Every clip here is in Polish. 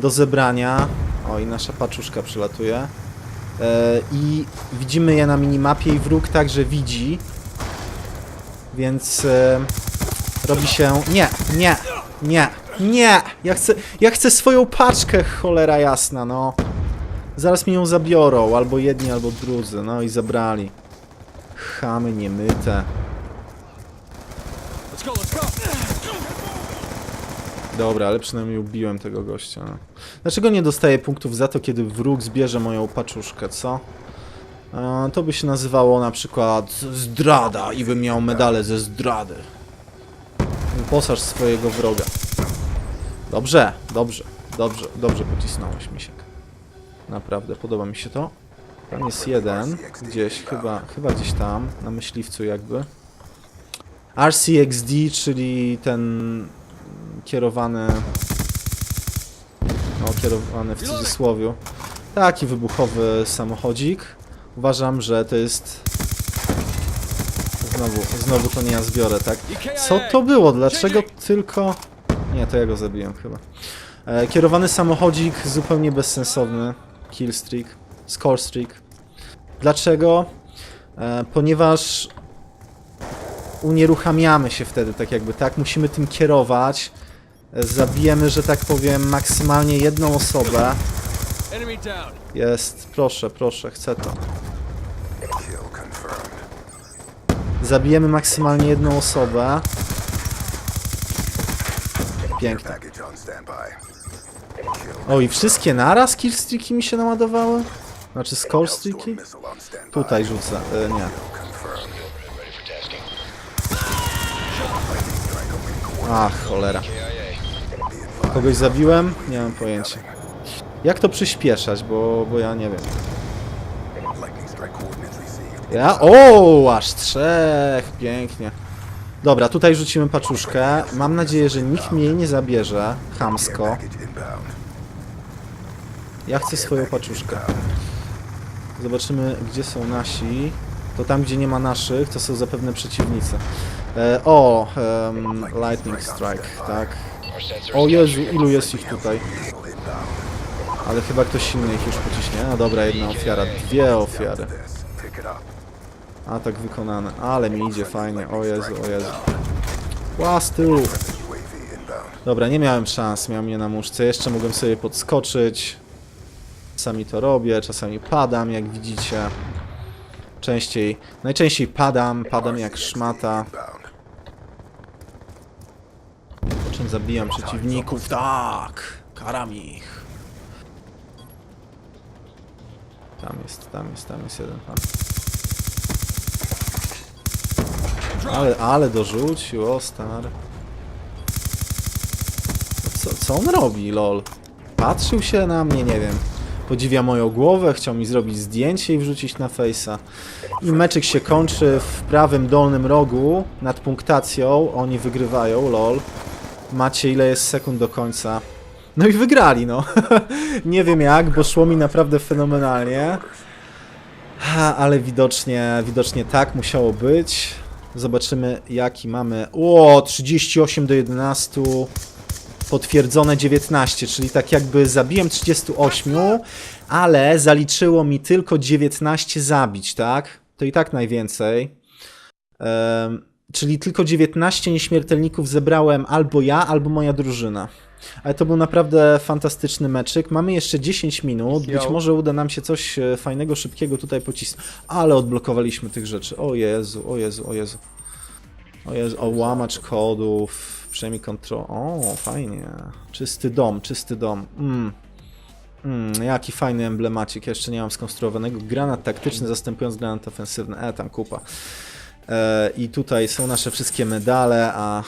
do zebrania. O, i nasza paczuszka przylatuje. E, I widzimy je na minimapie i wróg także widzi. Więc robi się... Nie, nie, nie, nie! Ja chcę, ja chcę swoją paczkę, cholera jasna, no. Zaraz mi ją zabiorą, albo jedni, albo drudzy, no i zabrali. Chamy niemyte. Let's go, let's go. Dobra, ale przynajmniej ubiłem tego gościa. no. Dlaczego nie dostaję punktów za to, kiedy wróg zbierze moją paczuszkę, co? E, to by się nazywało na przykład zdrada i bym miał medale ze zdrady. Wyposaż swojego wroga. Dobrze, dobrze, dobrze, dobrze pocisnąłeś, misiek. Naprawdę, podoba mi się to. Tam jest jeden, gdzieś, chyba, chyba gdzieś tam, na myśliwcu jakby. RCXD, czyli ten kierowany. No, kierowany w cudzysłowie. Taki wybuchowy samochodzik. Uważam, że to jest. Znowu, znowu to nie ja zbiorę, tak? Co to było? Dlaczego tylko. Nie, to ja go zabiłem chyba. E, kierowany samochodzik zupełnie bezsensowny. Killstreak. Scorestreak. Dlaczego? E, ponieważ unieruchamiamy się wtedy, tak jakby, tak? Musimy tym kierować. Zabijemy, że tak powiem, maksymalnie jedną osobę. Jest, proszę, proszę, chcę to. Zabijemy maksymalnie jedną osobę. Pięknie. O, i wszystkie naraz killstreaki mi się naładowały? Znaczy standby. Tutaj rzucę, e, nie. Ach, cholera. Kogoś zabiłem? Nie mam pojęcia. Jak to przyspieszać, bo, bo ja nie wiem. Ja? O, aż trzech! Pięknie. Dobra, tutaj rzucimy paczuszkę. Mam nadzieję, że nikt mnie nie zabierze. Inbound. Ja chcę swoją paczuszkę. Zobaczymy, gdzie są nasi. To tam, gdzie nie ma naszych, to są zapewne przeciwnicy. E, o, em, Lightning Strike, tak. O Jezu, ilu jest ich tutaj? Ale chyba ktoś inny ich już pociśnie. No dobra, jedna ofiara, dwie ofiary. Atak wykonany. Ale mi idzie fajnie. O Jezu, o Jezu. Ła z tyłu. Dobra, nie miałem szans. Miał mnie na muszce. Jeszcze mogłem sobie podskoczyć. Czasami to robię, czasami padam, jak widzicie. Częściej, najczęściej padam, padam jak szmata. Zabijam przeciwników. Tak! Karam ich. Tam jest, tam jest, tam jest jeden pan. Ale, ale dorzucił, o. Co, co on robi, lol? Patrzył się na mnie, nie wiem. Podziwia moją głowę, chciał mi zrobić zdjęcie i wrzucić na face'a. I meczyk się kończy w prawym dolnym rogu nad punktacją. Oni wygrywają, lol. Macie ile jest sekund do końca. No i wygrali, no. nie wiem jak, bo szło mi naprawdę fenomenalnie. Ha, ale widocznie, widocznie tak musiało być. Zobaczymy jaki mamy. O, 38 do 11. Potwierdzone 19, czyli tak jakby zabiłem 38, ale zaliczyło mi tylko 19 zabić, tak? To i tak najwięcej. Czyli tylko 19 nieśmiertelników zebrałem albo ja, albo moja drużyna. Ale to był naprawdę fantastyczny meczyk. Mamy jeszcze 10 minut. Być może uda nam się coś e, fajnego, szybkiego tutaj pocisnąć. Ale odblokowaliśmy tych rzeczy. O Jezu, o Jezu, o Jezu. O Jezu, o łamacz kodów, przejmij kontrolę. O, fajnie. Czysty dom, czysty dom. Mm. Mm, jaki fajny emblemacik. Ja jeszcze nie mam skonstruowanego. Granat taktyczny zastępując granat ofensywny. E, tam kupa. E, I tutaj są nasze wszystkie medale, a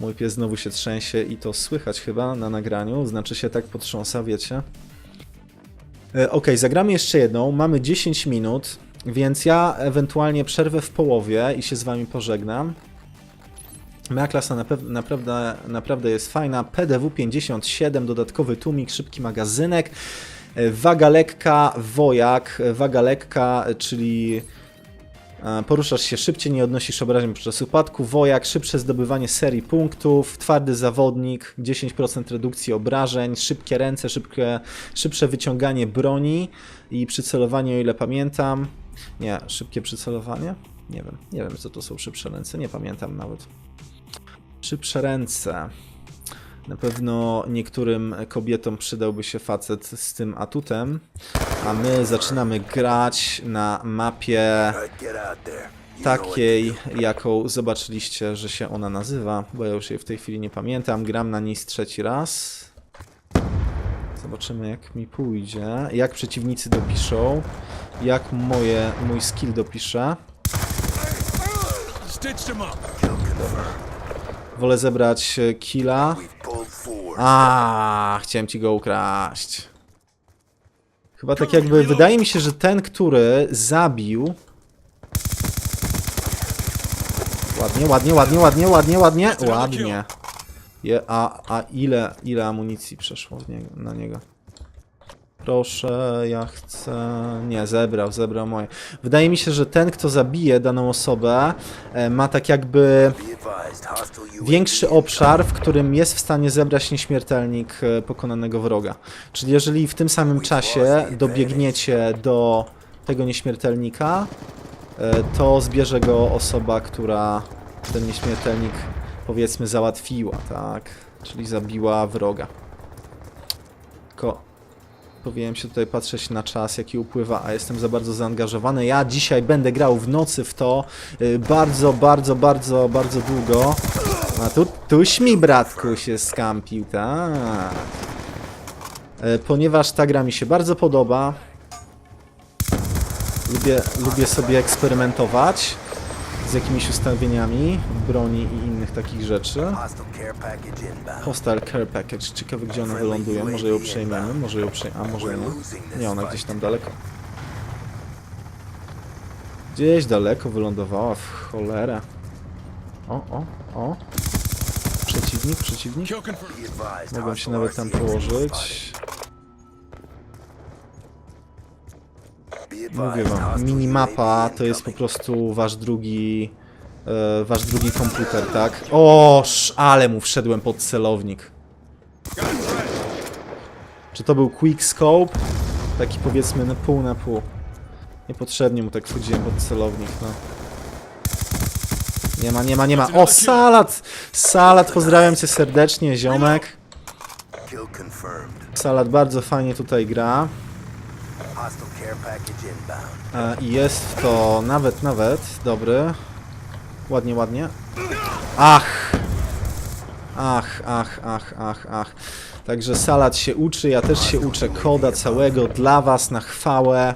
mój pies znowu się trzęsie i to słychać chyba na nagraniu. Znaczy się tak potrząsa, wiecie. E, Ok, zagramy jeszcze jedną. Mamy 10 minut, więc ja ewentualnie przerwę w połowie i się z wami pożegnam. Moja klasa naprawdę, naprawdę jest fajna. PDW 57, dodatkowy tłumik, szybki magazynek. E, Waga lekka, wojak. Waga lekka, czyli Poruszasz się szybciej, nie odnosisz obrażeń podczas upadku. Wojak, szybsze zdobywanie serii punktów. Twardy zawodnik, 10% redukcji obrażeń. Szybkie ręce, szybkie, szybsze wyciąganie broni i przycelowanie, o ile pamiętam. Nie, szybkie przycelowanie? Nie wiem, nie wiem co to są szybsze ręce, nie pamiętam nawet. Szybsze ręce. Na pewno niektórym kobietom przydałby się facet z tym atutem, a my zaczynamy grać na mapie takiej, jaką zobaczyliście, że się ona nazywa, bo ja już jej w tej chwili nie pamiętam. Gram na niej trzeci raz. Zobaczymy jak mi pójdzie, jak przeciwnicy dopiszą, jak moje, mój skill dopisze. Wolę zebrać e, killa. A, chciałem ci go ukraść. Chyba tak jakby, wydaje mi się, że ten, który zabił... Ładnie, ładnie, ładnie, ładnie, ładnie, ładnie, ładnie. Je, a, a ile, ile amunicji przeszło w niego, na niego? Proszę, ja chcę... Nie, zebrał, zebrał moje. Wydaje mi się, że ten, kto zabije daną osobę, e, ma tak jakby większy obszar, w którym jest w stanie zebrać nieśmiertelnik e, pokonanego wroga. Czyli jeżeli w tym samym czasie dobiegniecie do tego nieśmiertelnika, e, to zbierze go osoba, która ten nieśmiertelnik powiedzmy załatwiła, tak? Czyli zabiła wroga. Tylko powinienem się tutaj patrzeć na czas, jaki upływa, a jestem za bardzo zaangażowany. Ja dzisiaj będę grał w nocy w to y, bardzo, bardzo, bardzo, bardzo długo. A tu, tuś mi bratku się skampił, tak. E, Ponieważ ta gra mi się bardzo podoba. Lubię, lubię sobie eksperymentować z jakimiś ustawieniami broni i innych takich rzeczy. Hostile care package. Ciekawe gdzie ona wyląduje. Może ją przejmiemy, może ją przejmiemy, a może nie. Nie, ona gdzieś tam daleko. Gdzieś daleko wylądowała, w cholerę. O, o, o. Przeciwnik, przeciwnik. Mogłem się nawet tam położyć. Mówię wam, minimapa to jest po prostu wasz drugi... E, wasz drugi komputer, tak? O, ale mu wszedłem pod celownik. Czy to był quick scope? Taki powiedzmy na pół na pół. Niepotrzebnie mu tak wchodziłem pod celownik, no. Nie ma, nie ma, nie ma. O, salad! Salad, pozdrawiam cię serdecznie, ziomek. Salad bardzo fajnie tutaj gra. Hostile care package inbound. E, I jest to nawet, nawet dobry. Ładnie, ładnie. Ach! Ach, ach, ach, ach, ach. Także Salad się uczy, ja też się uczę koda całego dla was na chwałę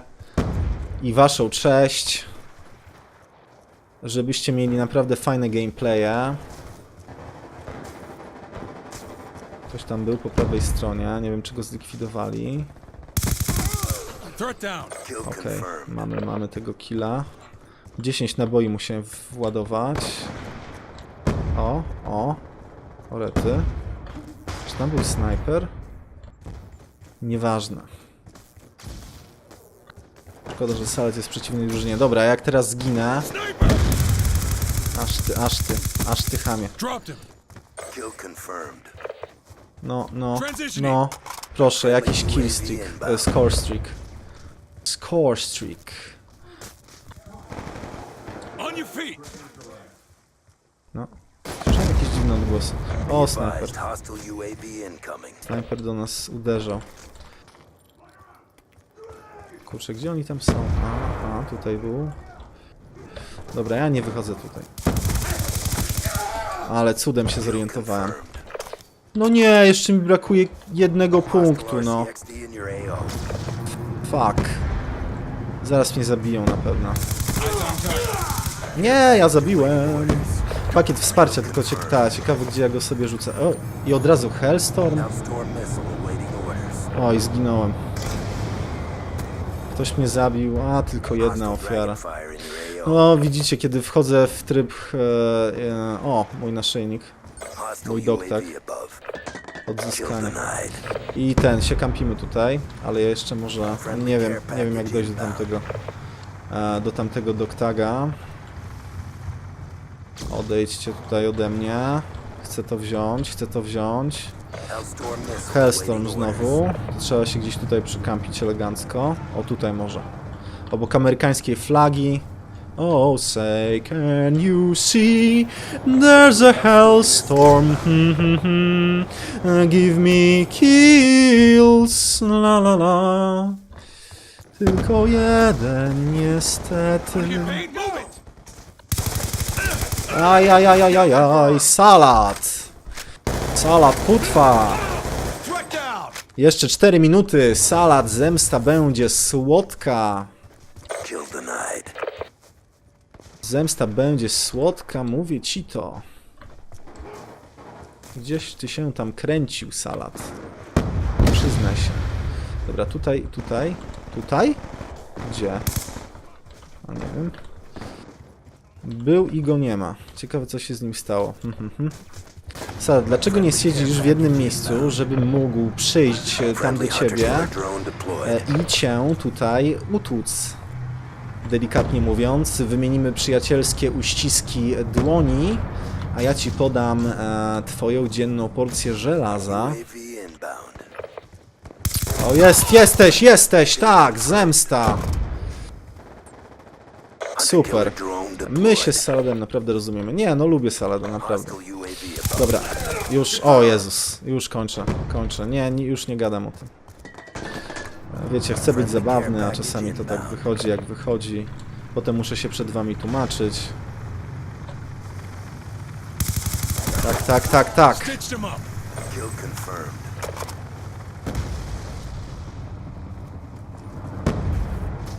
i waszą cześć. Żebyście mieli naprawdę fajne gameplaye. Ktoś tam był po prawej stronie, nie wiem czy go zlikwidowali. Okej, confirmed. mamy, mamy tego killa. 10 naboi musiałem władować. O, o. Orety. Czy tam był snajper? Nieważne. Szkoda, że Salet jest w przeciwnej drużynie. Dobra, jak teraz zginę... Aż ty, aż ty, aż ty chamie. No, no, no. Proszę, jakiś kill streak, e, score streak. Score streak. On your feet. No. Słyszałem jakieś dziwne odgłosy. O, incoming. Snajper do nas uderzał. Kurczę, gdzie oni tam są? A, a, tutaj był. Dobra, ja nie wychodzę tutaj. Ale cudem się zorientowałem. No nie, jeszcze mi brakuje jednego punktu, no. Fuck. Zaraz mnie zabiją na pewno. Nie, ja zabiłem. Pakiet wsparcia, tylko ciek ta, ciekawe gdzie ja go sobie rzucę. O, i od razu Hellstorm. Oj, zginąłem. Ktoś mnie zabił, a tylko jedna ofiara. No, widzicie, kiedy wchodzę w tryb... E, e, o, mój naszyjnik. Mój dok, denied. I ten, się kampimy tutaj, ale ja jeszcze może... Nie wiem, nie wiem jak dojść do tamtego e, do tamtego doktaga. Odejdźcie tutaj ode mnie. Chcę to wziąć, chcę to wziąć. Hellstorm znowu. Trzeba się gdzieś tutaj przykampić elegancko. O, tutaj może. Obok amerykańskiej flagi. Oh, say, can you see? There's a hellstorm. Uh, Give me kills. La la la. Tylko jeden, niestety. Ajajajajajaj, salad. Salad, putwa. Threat down! Jeszcze 4 minuty, salad, zemsta będzie słodka. Kill denied. Zemsta będzie słodka, mówię ci to. Gdzieś ty się tam kręcił, salad. Przyznaj się. Dobra, tutaj, tutaj, tutaj? Gdzie? A nie wiem. Był i go nie ma. Ciekawe, co się z nim stało. Hmm, hmm, hmm. Salad, dlaczego nie siedzisz w jednym miejscu, żebym mógł przyjść e, tam do ciebie e, i cię tutaj utłuc? Delikatnie mówiąc, wymienimy przyjacielskie uściski dłoni, a ja ci podam e, twoją dzienną porcję żelaza. O, jest, jesteś, jesteś, tak, zemsta. Super. My się z Saladem naprawdę rozumiemy. Nie, no lubię Salada, naprawdę. Dobra, już, o Jezus, już kończę, kończę. Nie, nie, już nie gadam o tym. Wiecie, chcę być zabawny, a czasami to tak wychodzi jak wychodzi. Potem muszę się przed wami tłumaczyć. Tak, tak, tak, tak.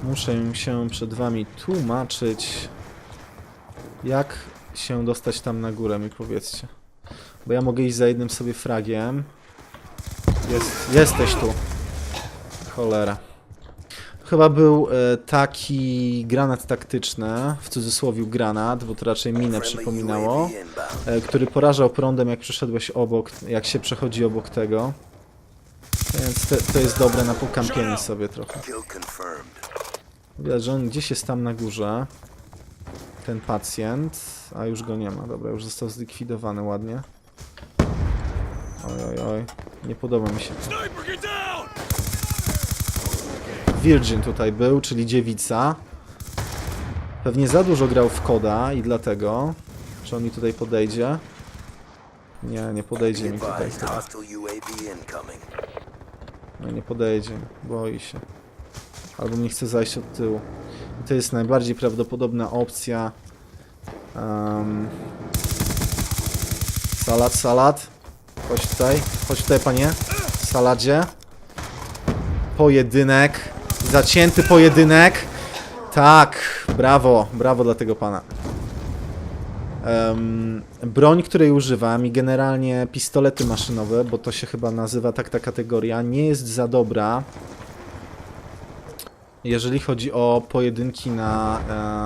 Muszę się przed wami tłumaczyć. Jak się dostać tam na górę, mi powiedzcie. Bo ja mogę iść za jednym sobie fragiem. Jest, jesteś tu. Cholera. Chyba był e, taki granat taktyczny, w cudzysłowie granat, bo to raczej minę przypominało, e, który porażał prądem jak przeszedłeś obok, jak się przechodzi obok tego. Więc te, to jest dobre na pokampienie sobie trochę. Widać, że on gdzieś jest tam na górze. Ten pacjent, a już go nie ma. Dobra, już został zlikwidowany ładnie. Oj, oj, oj. Nie podoba mi się to. Virgin tutaj był, czyli dziewica. Pewnie za dużo grał w koda i dlatego. Czy on mi tutaj podejdzie? Nie, nie podejdzie mi tutaj. No nie podejdzie, boi się. Albo nie chce zajść od tyłu. I to jest najbardziej prawdopodobna opcja. Um, salad, salad. Chodź tutaj, chodź tutaj panie. W saladzie. Pojedynek. Zacięty pojedynek. Tak, brawo, brawo dla tego pana. Em, broń, której używam i generalnie pistolety maszynowe, bo to się chyba nazywa tak ta kategoria, nie jest za dobra. Jeżeli chodzi o pojedynki na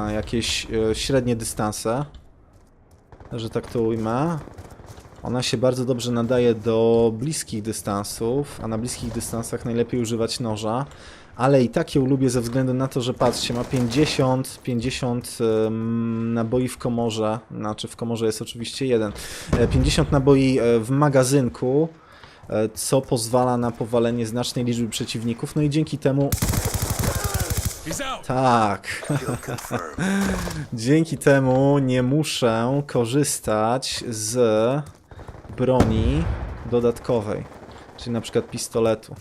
e, jakieś e, średnie dystanse, że tak to ujmę, ona się bardzo dobrze nadaje do bliskich dystansów, a na bliskich dystansach najlepiej używać noża, ale i tak ją lubię ze względu na to, że patrzcie, ma 50, 50 em, naboi w komorze, znaczy w komorze jest oczywiście jeden, e, 50 naboi e, w magazynku, e, co pozwala na powalenie znacznej liczby przeciwników, no i dzięki temu, tak. Dzięki temu nie muszę korzystać z broni dodatkowej, czyli na przykład pistoletu.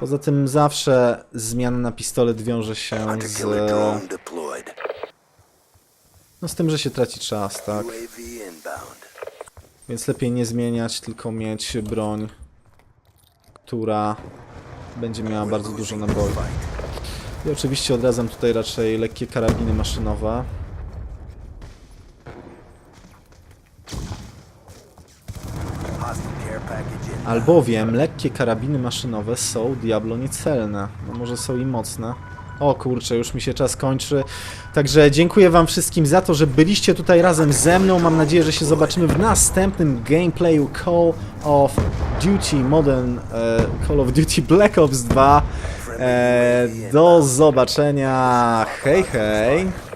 Poza tym zawsze zmiana na pistolet wiąże się z, no z tym, że się traci czas, tak? Więc lepiej nie zmieniać, tylko mieć broń, która będzie miała bardzo dużo naboi. I oczywiście odradzam tutaj raczej lekkie karabiny maszynowe. Hostile care package inbound. Albowiem lekkie karabiny maszynowe są diablo niecelne. No może są i mocne. O kurczę, już mi się czas kończy. Także dziękuję wam wszystkim za to, że byliście tutaj razem ze mną. Mam nadzieję, że się zobaczymy w następnym gameplayu Call of Duty Modern e, Call of Duty Black Ops 2. Friendly E, do zobaczenia. Hej, hej.